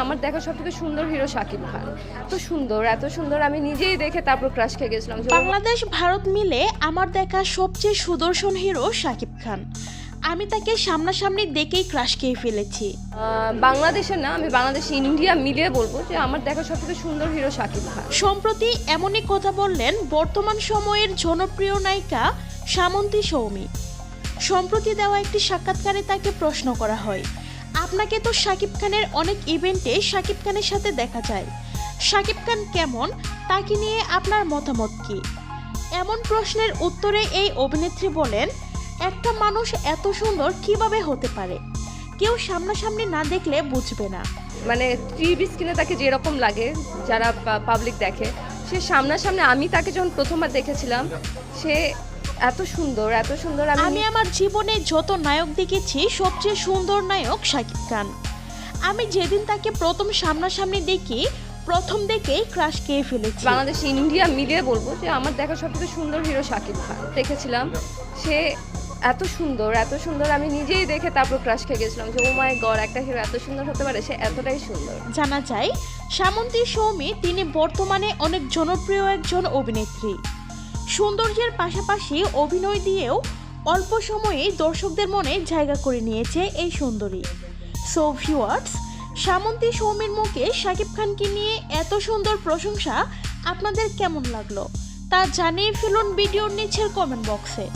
আমার দেখা সব থেকে সুন্দর হিরো শাকিব খান। তো সুন্দর এত সুন্দর আমি নিজেই দেখে তারপর ক্রাশ খেয়ে গেছিলাম বাংলাদেশ ভারত মিলে আমার দেখা সবচেয়ে সুদর্শন হিরো শাকিব খান। আমি তাকে সামনাসামনি দেখেই ক্রাশ খেয়ে ফেলেছি। বাংলাদেশের না আমি বাংলাদেশ ইন্ডিয়া মিলিয়ে বলব যে আমার দেখা সব থেকে সুন্দর হিরো শাকিব খান। সম্প্রতি এমনই কথা বললেন বর্তমান সময়ের জনপ্রিয় নায়িকা সামন্তী সৌমি। সম্প্রতি দেওয়া একটি সাক্ষাৎকারে তাকে প্রশ্ন করা হয় আপনাকে তো শাকিব খানের অনেক ইভেন্টে শাকিব খানের সাথে দেখা যায়। শাকিব খান কেমন, তাকে নিয়ে আপনার মতামত কি? এমন প্রশ্নের উত্তরে এই অভিনেত্রী বলেন, একটা মানুষ এত সুন্দর কীভাবে হতে পারে? কেউ সামনাসামনি না দেখলে বুঝবে না। মানে টিভি স্ক্রিনে তাকে যেরকম লাগে, যারা পাবলিক দেখে, সে সামনাসামনি আমি তাকে যখন প্রথমবার দেখেছিলাম, সে এত সুন্দর এত সুন্দর আমি আমি আমার জীবনে যত নায়ক দেখেছি সবচেয়ে সুন্দর নায়ক শাকিব খান। আমি যেদিন তাকে প্রথম সামনাসামনি দেখি প্রথম দেখেই ক্রাশ খেয়ে ফেলেছি। বাংলাদেশ ইন্ডিয়া মিলিয়ে বলব যে আমার দেখা সব থেকে সুন্দর হিরো শাকিব খান। দেখেছিলাম সে এত সুন্দর এত সুন্দর আমি নিজেই দেখে তারপর ক্রাশ খেয়ে গেছিলাম যে ও মাই গড একটা হিরো এত সুন্দর হতে পারে সে এতটাই সুন্দর। জানা যায় সামন্তী সৌমি তিনি বর্তমানে অনেক জনপ্রিয় একজন অভিনেত্রী। সৌন্দর্যের পাশাপাশি অভিনয় দিয়েও অল্প সময়ে দর্শকদের মনে জায়গা করে নিয়েছে এই সুন্দরী। সো ভিউয়ার্স সামন্তী সৌমির মুখে শাকিব খানকে নিয়ে এত সুন্দর প্রশংসা আপনাদের কেমন লাগল? তা জানিয়ে ফেলুন ভিডিওর নিচের কমেন্ট বক্সে